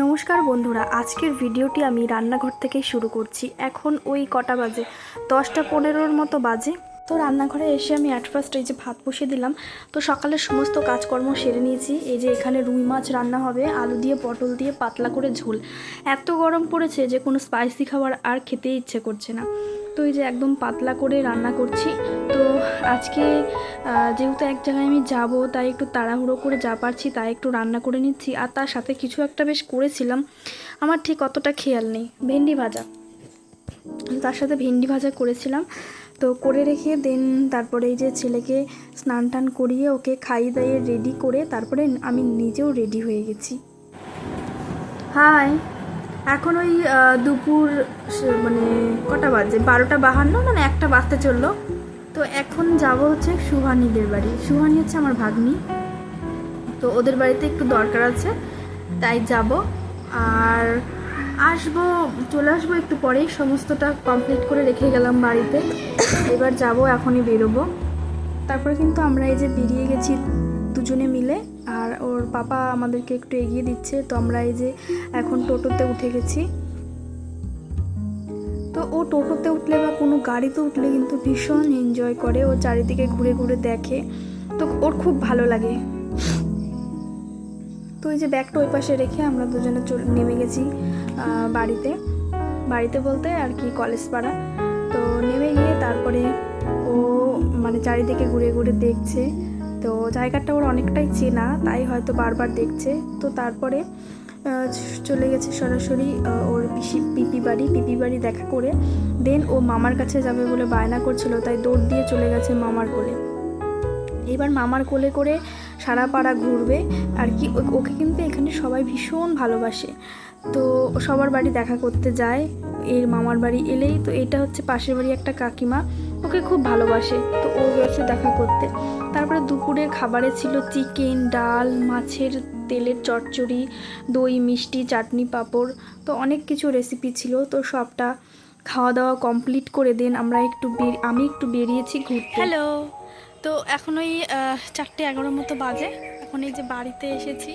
নমস্কার বন্ধুরা, আজকের ভিডিওটি আমি রান্নাঘর থেকেই শুরু করছি। এখন ওই কটা বাজে, দশটা পনেরোর মতো বাজে। তো রান্নাঘরে এসে আমি অ্যাট ফার্স্ট এই যে ভাত বসিয়ে দিলাম। তো সকালের সমস্ত কাজকর্ম সেরে নিয়েছি। এই যে এখানে রুই মাছ রান্না হবে, আলু দিয়ে পটল দিয়ে পাতলা করে ঝোল। এত গরম পড়েছে যে কোনো স্পাইসি খাবার আর খেতে ইচ্ছে করছে না। তো যে একদম পাতলা করে রান্না করছি, তো আজকে যেহেতু এক জায়গায় আমি যাব, তাই একটু তাড়াহুড়ো করে যা পারছি তাই একটু রান্না করে নিচ্ছি। আর তার সাথে কিছু একটা বেশ করেছিলাম, আমার ঠিক অতটা খেয়াল নেই। ভেন্ডি ভাজা। তার সাথে ভেন্ডি ভাজা করেছিলাম, তো করে রেখে দেন তারপরে এই যে ছেলেকে স্নান টান করিয়ে ওকে খাইয়ে দাইয়ে রেডি করে তারপরে আমি নিজেও রেডি হয়ে গেছি। হাই এখন ওই দুপুর মানে কটা বাজে? বারোটা বাহান্ন মানে একটা বাজতে চলল। তো এখন যাব হচ্ছে সুহানিদের বাড়ি। সুহানি হচ্ছে আমার ভাগ্নি। তো ওদের বাড়িতে একটু দরকার আছে, তাই যাব। আর আসব, চলে আসব একটু পরেই। সমস্তটা কমপ্লিট করে রেখে গেলাম বাড়িতে। এবার যাব, এখনই বেরোবো। তারপরে কিন্তু আমরা এই যে বেরিয়ে গেছি দুজনে মিলে। আর ওর পাপা আমাদেরকে একটু এগিয়ে দিচ্ছে। তো আমরা এই যে এখন টোটোতে উঠে গেছি। তো ও টোটোতে উঠলে বা কোনো গাড়িতে উঠলে কিন্তু ভীষণ এনজয় করে। ও চারিদিকে ঘুরে ঘুরে দেখে। তো ওর খুব ভালো লাগে। তো এই যে ব্যাগটা ওই পাশে রেখে আমরা দুজনে নেমে গেছি বাড়িতে। বাড়িতে বলতে আর কি কলেজ পাড়া। তো নেমে গিয়ে তারপরে ও মানে চারিদিকে ঘুরে ঘুরে দেখছে। তো জায়গাটা ওর অনেকটাই চেনা, তাই হয়তো বারবার দেখছে। তো তারপরে চলে গেছে সরাসরি ওর পিসি, পিপি বাড়ি। পিপি বাড়ি দেখা করে, দেন ও মামার কাছে যাবে বলে বায়না করছিল, তাই দৌড় দিয়ে চলে গেছে মামার কোলে। এবার মামার কোলে করে সারা পাড়া ঘুরবে, আর কি ওকে কিন্তু এখানে সবাই ভীষণ ভালোবাসে। তো সবার বাড়ি দেখা করতে যায়, এর মামার বাড়ি এলেই। তো এটা হচ্ছে পাশের বাড়ি একটা কাকিমা। ওকে খুব ভালোবাসে। তো ও গেছে দেখা করতে। তারপরে দুপুরের খাবারে ছিল চিকেন, ডাল, মাছের তেলের চচ্চড়ি, দই, মিষ্টি, চাটনি, পাঁপড়। তো অনেক কিছু রেসিপি ছিল। তো সবটা খাওয়া দাওয়া কমপ্লিট করে দেন। আমরা একটু আমি একটু বেরিয়েছি ঘুরতে। হ্যালো তো এখন ওই চারটে এগারোর মতো বাজে। এখন এই যে বাড়িতে এসেছি।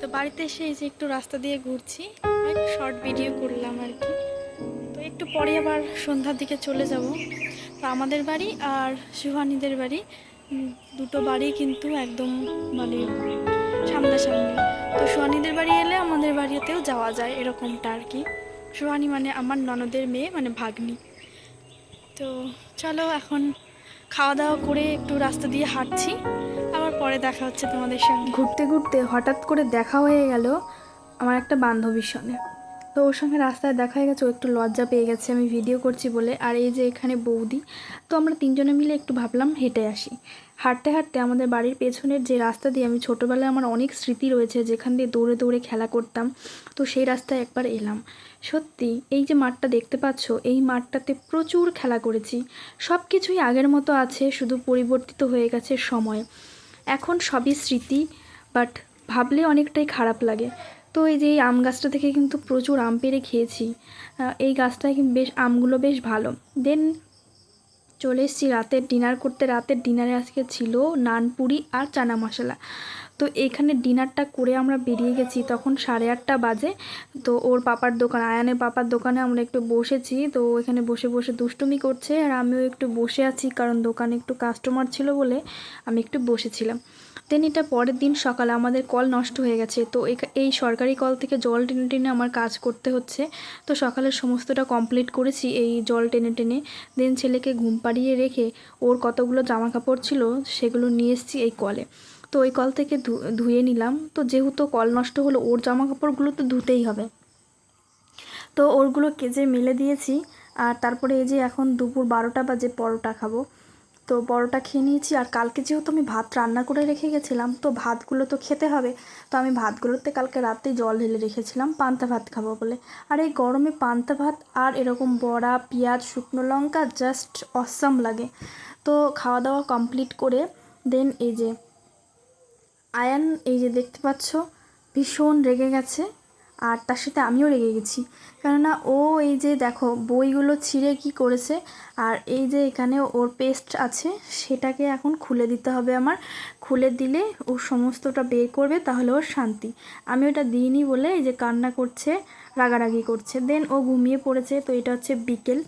তো বাড়িতে এসে এই যে একটু রাস্তা দিয়ে ঘুরছি। শর্ট ভিডিও করলাম আর কি। তো একটু পরে আবার সন্ধ্যার দিকে চলে যাব। আমাদের বাড়ি আর সুহানিদের বাড়ি। দুটো বাড়ি কিন্তু একদম মানে সামনাসামনি। তো সুহানিদের বাড়ি এলে আমাদের বাড়িতেও যাওয়া যায় এরকমটা আর কি। সুহানি মানে আমার ননদের মেয়ে মানে ভাগ্নি। তো চলো এখন খাওয়া দাওয়া করে একটু রাস্তা দিয়ে হাঁটছি। আবার পরে দেখা হচ্ছে তোমাদের সঙ্গে। ঘুরতে ঘুরতে হঠাৎ করে দেখা হয়ে গেল আমার একটা বান্ধবীর সঙ্গে। তো ওর সঙ্গে রাস্তায় দেখা হয়ে গেছে, ও একটু লজ্জা পেয়ে গেছে, আমি ভিডিও করছি বলে। আর এই যে এখানে বৌদি, তো আমরা তিনজনে মিলে একটু ভাবলাম হেঁটে আসি। হাঁটতে হাঁটতে আমাদের বাড়ির পেছনের যে রাস্তা দিয়ে আমি ছোটোবেলায় আমার অনেক স্মৃতি রয়েছে, যেখান দিয়ে দৌড়ে দৌড়ে খেলা করতাম, তো সেই রাস্তায় একবার এলাম। সত্যি, এই যে মাঠটা দেখতে পাচ্ছ, এই মাঠটাতে প্রচুর খেলা করেছি। সব কিছুই আগের মতো আছে, শুধু পরিবর্তিত হয়ে গেছে সময়। এখন সবই স্মৃতি বাট ভাবলে অনেকটাই খারাপ লাগে। তো এই যে এই আম গাছটা থেকে কিন্তু প্রচুর আম পেড়ে খেয়েছি। এই গাছটায় বেশ, আমগুলো বেশ ভালো। দেন চলে এসেছি রাতের ডিনার করতে। রাতের ডিনারে আজকে ছিল নানপুরি আর চানা মশলা। তো এখানে ডিনারটা করে আমরা বেরিয়ে গেছি। তখন সাড়ে আটটা বাজে। তো ওর পাপার দোকান, আয়ানের পাপার দোকানে আমরা একটু বসেছি। তো এখানে বসে বসে দুষ্টুমি করছে আর আমিও একটু বসে আছি কারণ দোকানে একটু কাস্টমার ছিল বলে আমি একটু বসেছিলাম। দেন এটা পরের দিন সকালে আমাদের কল নষ্ট হয়ে গেছে। তো এই সরকারি কল থেকে জল টেনে টেনে আমার কাজ করতে হচ্ছে। তো সকালের সমস্তটা কমপ্লিট করেছি এই জল টেনে টেনে। দেন ছেলেকে ঘুম পাড়িয়ে রেখে ওর কতগুলো জামা কাপড় ছিল সেগুলো নিয়ে এসেছি এই কলে তো ওই কল থেকে ধুয়ে নিলাম। তো যেহেতু কল নষ্ট হলো, ওর জামা কাপড়গুলো তো ধুতেই হবে। তো ওরগুলো কেজে মেলে দিয়েছি, আর তারপরে এই যে এখন দুপুর বারোটা বাজে পরোটা খাব। তো পরোটা খেয়ে নিয়েছি, আর কালকে যেহেতু আমি ভাত রান্না করে রেখে গেছিলাম, তো ভাতগুলো তো খেতে হবে। তো আমি ভাতগুলোতে কালকে রাতেই জল ঢেলে রেখেছিলাম, পান্তা ভাত খাব বলে। আর এই গরমে পান্তা ভাত আর এরকম বড়া, পেঁয়াজ, শুকনো লঙ্কা, জাস্ট অসাম লাগে। তো খাওয়া দাওয়া কমপ্লিট করে, দেন এই যে আয়ান, এই যে দেখতে পাচ্ছ, ভীষণ রেগে গেছে। আর তার সাথে আমিও রেগে গেছি। কেননা ও এই যে দেখো, বইগুলো ছিঁড়ে কি করেছে, আর এই যে এখানে ওর পেস্ট আছে, সেটাকে এখন খুলে দিতে হবে আমার। খুলে দিলে ও সমস্তটা বের করবে, তাহলে ওর শান্তি। আমি ওটা দিইনি বলে এই যে কান্না করছে, রাগারাগি করছে। দেন ও ঘুমিয়ে পড়েছে, তো এটা হচ্ছে বিকেল।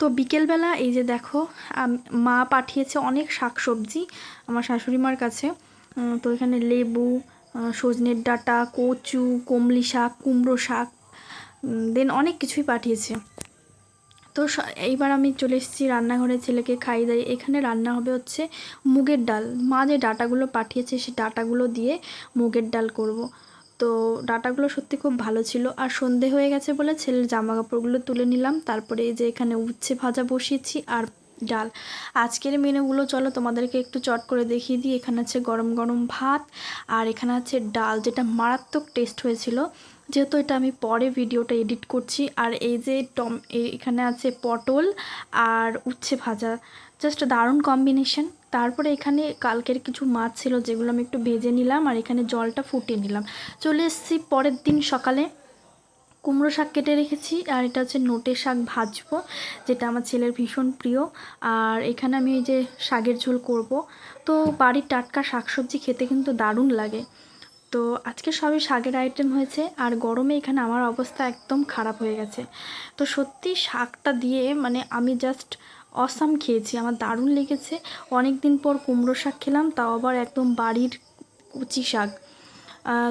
তো বিকেলবেলা এই যে দেখো মা পাঠিয়েছে অনেক শাকসবজি আমার শাশুড়ি মার কাছে। তো এখানে লেবু সজনের ডাঁটা, কচু, কমলি শাক, কুমড়ো শাক দেন অনেক কিছুই পাঠিয়েছে। তো এইবার আমি চলে এসেছি রান্নাঘরে ছেলেকে খাই দাই এখানে রান্না হবে হচ্ছে মুগের ডাল। মা যে ডাটাগুলো পাঠিয়েছে, সে ডাটাগুলো দিয়ে মুগের ডাল করব। তো ডাটাগুলো সত্যি খুব ভালো ছিল। আর সন্ধে হয়ে গেছে বলে ছেলের জামা কাপড়গুলো তুলে নিলাম। তারপরে এই যে এখানে উচ্ছে ভাজা বসিয়েছি। আর ডাল। আজকের মেনুগুলো চলো তোমাদেরকে একটু চট করে দেখিয়ে দিই। এখানে আছে গরম গরম ভাত আর এখানে আছে ডাল, যেটা মারাত্মক টেস্ট হয়েছিল। যেহেতু এটা আমি পরে ভিডিওটা এডিট করছি। আর এই যে টম এখানে আছে পটল আর উচ্ছে ভাজা। জাস্ট দারুণ কম্বিনেশন তারপরে এখানে কালকের কিছু মাছ ছিল যেগুলো আমি একটু ভেজে নিলাম আর এখানে জলটা ফুটিয়ে নিলাম। চলে এসেছি পরের দিন সকালে। কুমড়ো শাক কেটে রেখেছি, আর এটা হচ্ছে নোটে শাক ভাজবো, যেটা আমার ছেলের ভীষণ প্রিয়। আর এখানে আমি এই যে শাকের ঝোল করব। তো বাড়ির টাটকা শাকসবজি খেতে কিন্তু দারুণ লাগে। তো আজকে সবই শাকের আইটেম হয়েছে, আর গরমে এখানে আমার অবস্থা একদম খারাপ হয়ে গেছে। তো সত্যি শাকটা দিয়ে মানে আমি জাস্ট অসাম খেয়েছি, আমার দারুণ লেগেছে। অনেক দিন পর কুমড়ো শাক খেলাম, তাও আবার একদম বাড়ির কুচি শাক।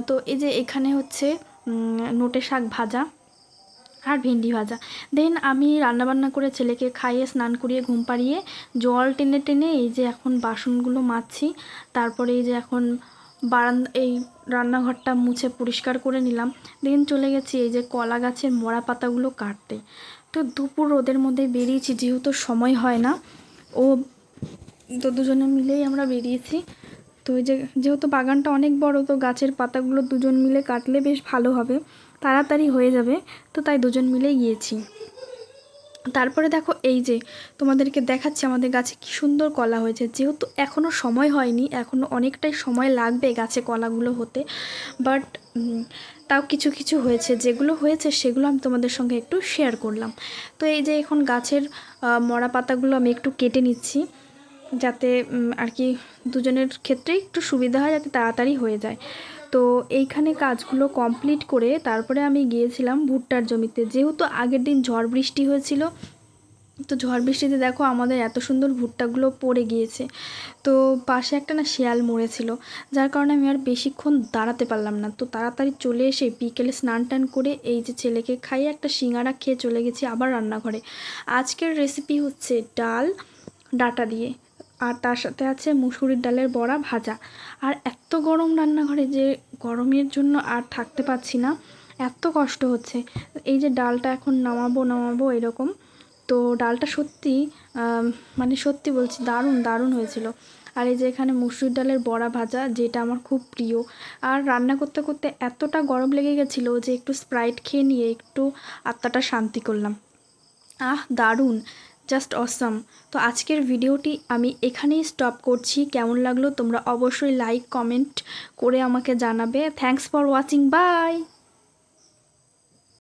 তো এই যে এখানে হচ্ছে নোটে শাক ভাজা আর ভেন্ডি ভাজা। দেন আমি রান্নাবান্না করে ছেলেকে খাইয়ে, স্নান করিয়ে, ঘুম পাড়িয়ে জল টেনে টেনে এই যে এখন বাসনগুলো মাজছি, তারপরে এই যে এখন বারান্দা, এই রান্নাঘরটা মুছে পরিষ্কার করে নিলাম। দেন চলে গেছি এই যে কলা গাছের মরা পাতাগুলো কাটতে। তো দুপুর রোদের মধ্যে বেরিয়েছি, যেহেতু সময় হয় না, ও, তো দুজনে মিলেই আমরা বেরিয়েছি। তো ওই যে যেহেতু বাগানটা অনেক বড়, তো গাছের পাতাগুলো দুজন মিলে কাটলে বেশ ভালো হবে। তাড়াতাড়ি হয়ে যাবে, তো তাই দুজন মিলেই গিয়েছি। তারপরে দেখো এই যে তোমাদেরকে দেখাচ্ছি আমাদের গাছে কি সুন্দর কলা হয়েছে। যেহেতু এখনও সময় হয়নি এখনও অনেকটাই সময় লাগবে গাছে কলাগুলো হতে। বাট তাও কিছু কিছু হয়েছে। যেগুলো হয়েছে সেগুলো আমি তোমাদের সঙ্গে একটু শেয়ার করলাম। তো এই যে এখন গাছের মরা পাতাগুলো আমি একটু কেটে নিচ্ছি। যাতে আর কি দুজনের ক্ষেত্রে একটু সুবিধা হয় যাতে তাড়াতাড়ি হয়ে যায়। তো এইখানে কাজগুলো কমপ্লিট করে তারপরে আমি গিয়েছিলাম ভুট্টার জমিতে। যেহেতু আগের দিন ঝড় বৃষ্টি হয়েছিল, তো ঝড় বৃষ্টিতে দেখো আমাদের এত সুন্দর ভুট্টাগুলো পড়ে গিয়েছে। তো পাশে একটা না শিয়াল মরেছিল, যার কারণে আমি আর বেশিক্ষণ দাঁড়াতে পারলাম না। তো তাড়াতাড়ি চলে এসে বিকেলে স্নান টান করে এই যে ছেলেকে খাইয়ে একটা সিঙ্গারা খেয়ে চলে গেছি আবার রান্নাঘরে। আজকের রেসিপি হচ্ছে ডাল, ডাটা দিয়ে। আর তার সাথে আছে মুসুরির ডালের বড়া ভাজা। আর এত গরম রান্নাঘরে যে গরমের জন্য আর থাকতে পারছি না, এত কষ্ট হচ্ছে। এই যে ডালটা এখন নামাবো নামাবো এরকম, তো ডালটা সত্যি মানে সত্যি বলছি দারুণ দারুণ হয়েছিল। আর এই যে এখানে মুসুর ডালের বড়া ভাজা, যেটা আমার খুব প্রিয়। আর রান্না করতে করতে এতটা গরম লেগে গেছিল যে একটু স্প্রাইট খেয়ে নিয়ে একটু আত্মাটা শান্তি করলাম। আহ, দারুণ। জাস্ট অসাম তো আজকের ভিডিওটি আমি এখানেই স্টপ করছি। কেমন লাগল তোমরা অবশ্যই লাইক কমেন্ট করে আমাকে জানাবে। Thanks for watching by